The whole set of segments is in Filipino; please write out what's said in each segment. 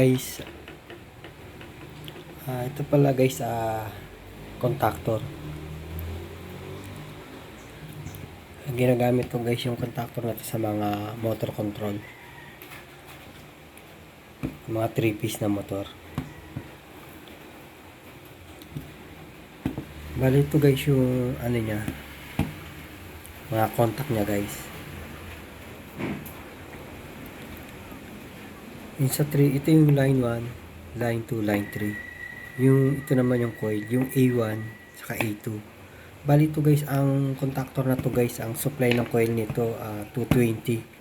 guys. Ah ito pala guys ah contactor. Ginagamit ko guys yung contactor natin sa mga motor control. Mga 3 piece na motor. Bali ito guys yung ano niya mga contact niya guys yung sa 3 ito yung line 1 line 2 line 3 yung ito naman yung coil yung A1 saka A2 bali ito guys ang contactor na to guys ang supply ng coil nito ah, 220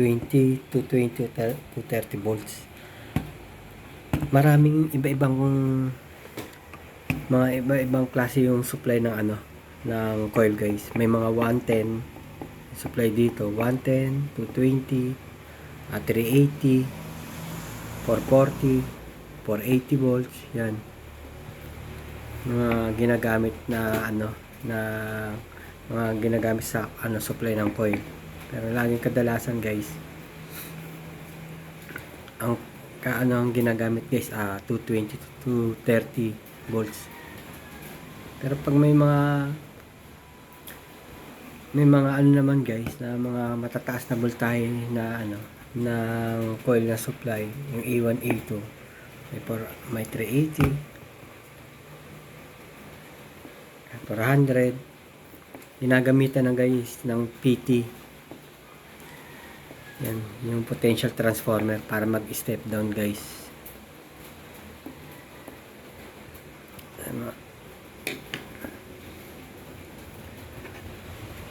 20 to 20 to 30 volts. Maraming iba-ibang mga iba-ibang klase yung supply ng ano ng coil guys. May mga 110 supply dito 110 220 at 380 440 480 volts yan. Mga ginagamit na ano na mga ginagamit sa ano supply ng coil pero laging kadalasan guys ang kaano ang ginagamit guys ah 220 to 230 volts. Pero pag may mga may mga ano naman guys na mga matataas na voltahe na ano ng coil na supply yung A1 A2 may, for, may 380 400 ginagamitan ng guys ng PT yan yung potential transformer para mag step down guys. Ano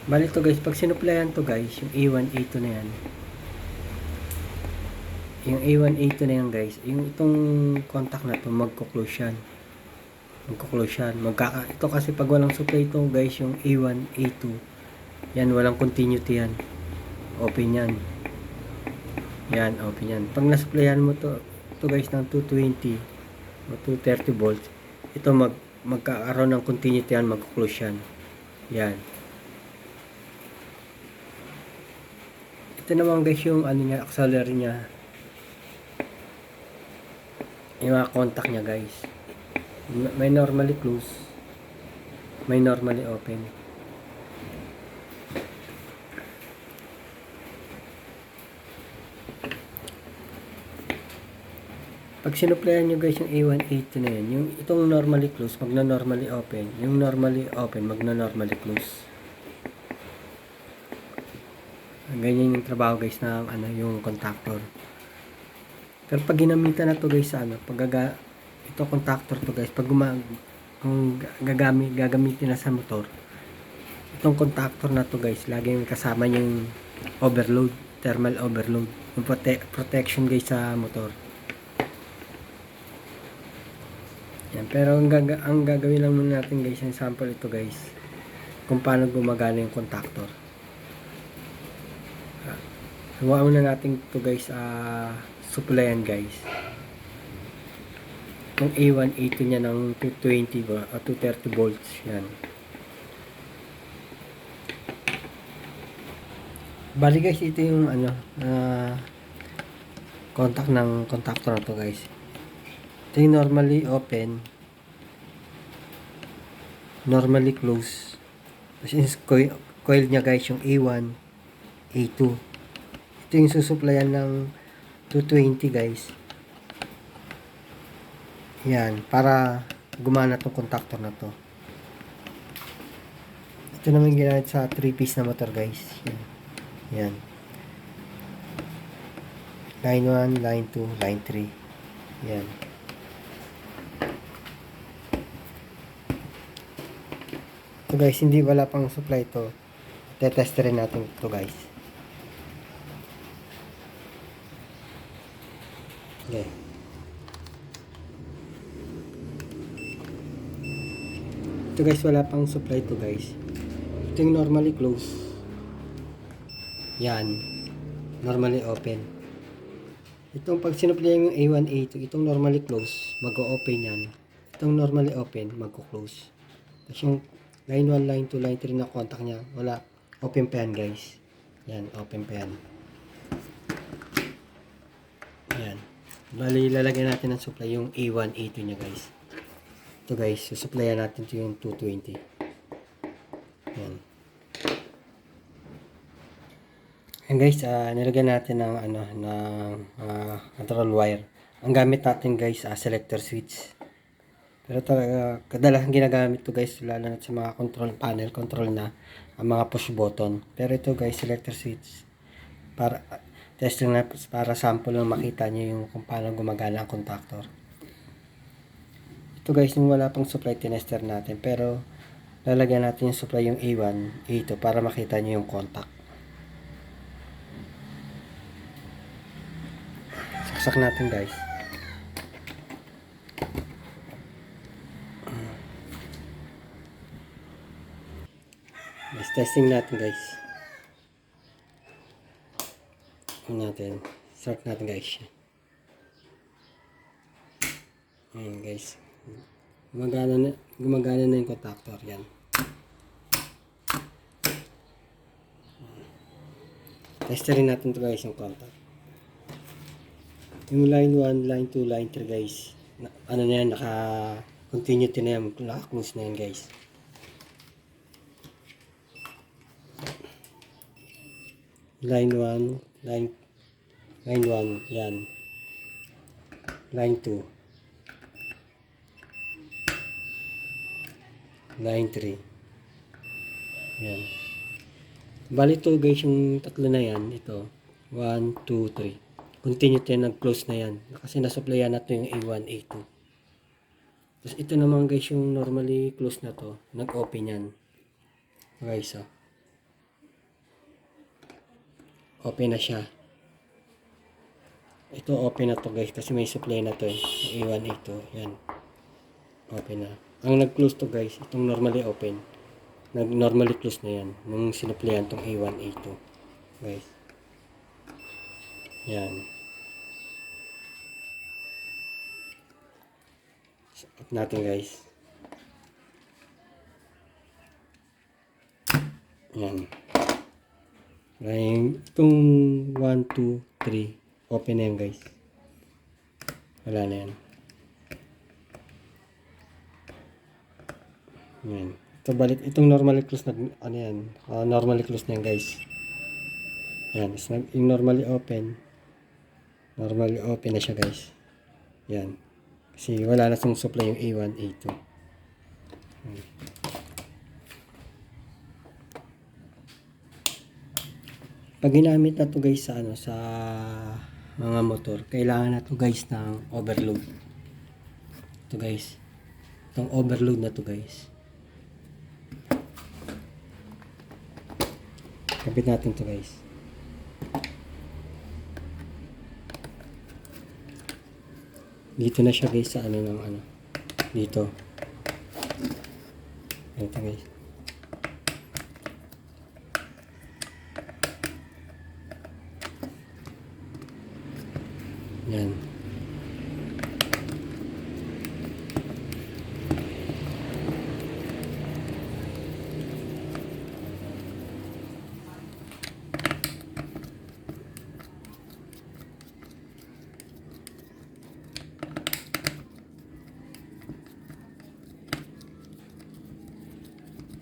Bali to guys, pag sinuplayan to guys, yung A1, A2 na yan. Yung A1, A2 na yan guys, yung itong contact na to, magko-close yan. Magko-close yan. Magkaka ito kasi pag walang supply ito guys, yung A1, A2, yan, walang continuity yan. Open yan. Yan, open yan. Pag nasupplyan mo to, to guys ng 220 o 230 volts, ito mag magkakaroon ng continuity yan, magko-close yan. Yan. Ito naman guys yung ano niya, auxiliary niya. Yung mga contact niya guys. May normally close. May normally open. Pag sinuplayan nyo guys yung A1, A2 na yan, yung itong normally close, magna normally open. Yung normally open, magna normally close. Ganyan yung trabaho guys ng ano, yung contactor. Pero pag ginamitan na to guys sa ano, pag ito contactor to guys, pag gumag, kung gagami, gagamitin na sa motor, itong contactor na to guys, lagi may kasama yung overload, thermal overload, yung prote- protection guys sa motor. Yan, pero ang, gaga, ang gagawin lang muna natin guys, yung sample ito guys, kung paano gumagana yung contactor. Gawa muna natin ito guys, ah, supplyan guys. Yung A1, A2 niya ng 220 vo- o 230 volts. Yan. Bali guys, ito yung ano, ah, contact ng contactor na to guys. Ito yung normally open, normally close. Tapos coil, coil niya guys, yung A1, A2. Ito yung susuplayan ng 220 guys. Yan, para gumana tong contactor na to. Ito naman ginamit sa 3 piece na motor guys. Yan. Yan. Line 1, line 2, line 3. Yan. Ito guys, hindi wala pang supply to. Tetest rin natin ito guys. Okay. Ito guys, wala pang supply to guys. Ito yung normally close. Yan. Normally open. Itong pag sinupply yung A1, A2, itong normally close, mag-o-open yan. Itong normally open, magko-close. Tapos yung line 1, line 2, line 3 na contact niya, wala. Open pa yan guys. Yan, open pa yan. Yan. Bali, lalagyan natin ng supply yung A1, A2 niya guys. Ito guys, susupplyan natin ito yung 220. Yan. Yan guys, ah, nilagyan natin ng ano ng ah, control wire. Ang gamit natin guys, ah, selector switch. Pero talaga kadalasan ginagamit to guys lalo na sa mga control panel, control na ang mga push button. Pero ito guys, selector switch para test lang para sample lang makita niyo yung kung paano gumagana ang contactor. Ito guys, yung wala pang supply tinester natin pero lalagyan natin yung supply yung A1, A2 para makita niyo yung contact. Saksak natin guys. Guys, testing natin guys. Ano natin. Start natin guys. Ayan guys. Gumagana na, gumagana na yung contactor. Yan. Testerin natin to guys yung contact. Yung line 1, line 2, line 3 guys. Na, ano na yan, naka continuity na yan. Naka-close na yan guys. Line 1, line line 1, yan. Line 2. Line 3. Yan. Bali to guys yung tatlo na yan. Ito. 1, 2, 3. Continue yan. Nag-close na yan. Kasi nasupplyan na to yung A1, A2. Tapos ito naman guys yung normally close na to. Nag-open yan. Guys, oh. Open na siya. Ito open na to guys kasi may supply na to eh. A1, A2. Yan. Open na. Ang nag-close to guys, itong normally open. Nag-normally close na yan. Nung sinuplayan tong A1, A2. Guys. Yan. Stop natin guys. Yan. Ay, itong 1, 2, 3, open na yan guys. Wala na yan. Yan. Ito balik, itong normally close na, ano yan, ah, normally close na yan guys. Yan, is nag- yung normally open, normally open na siya guys. Yan. Kasi wala na siyang supply yung A1, A2. Yan. pag ginamit na to guys sa ano sa mga motor kailangan na to guys ng overload. To guys. Itong overload na to guys. Kapit natin to guys. Dito na siya guys sa ano ng ano. Dito. Ito guys Yan.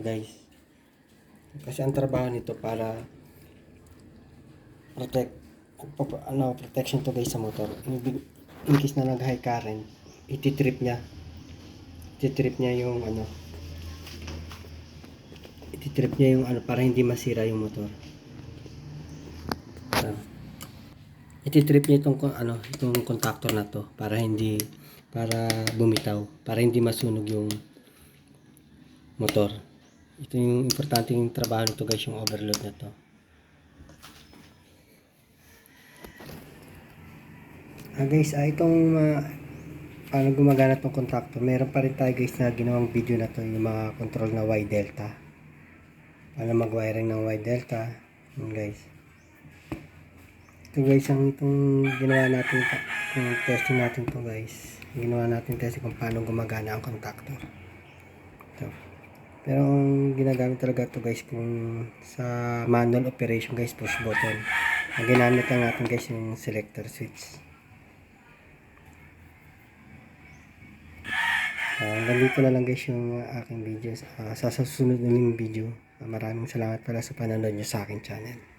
Guys. Kasi ang trabaho nito para protect ano, protection to guys sa motor. In, in case na nag high current, ititrip niya. Ititrip niya yung ano. Ititrip niya yung ano para hindi masira yung motor. So, ititrip niya itong ano, itong contactor na to para hindi para bumitaw, para hindi masunog yung motor. Ito yung importanteng trabaho nito guys, yung overload na to. Ah guys, ah, itong uh, paano gumagana itong contactor, meron pa rin tayo guys na ginawang video na to yung mga control na Y delta. Paano mag-wiring ng Y delta. Yun guys. Ito guys, ang itong ginawa natin, yung testing natin to guys. Ginawa natin testing kung paano gumagana ang contactor. Ito. Pero ang ginagamit talaga to guys kung sa manual operation guys, push button. Ang ginamit lang natin guys yung selector switch. Ah, nandito na lang guys yung aking videos. Ah, sa susunod uling video. Ah, maraming salamat pala sa panonood nyo sa aking channel.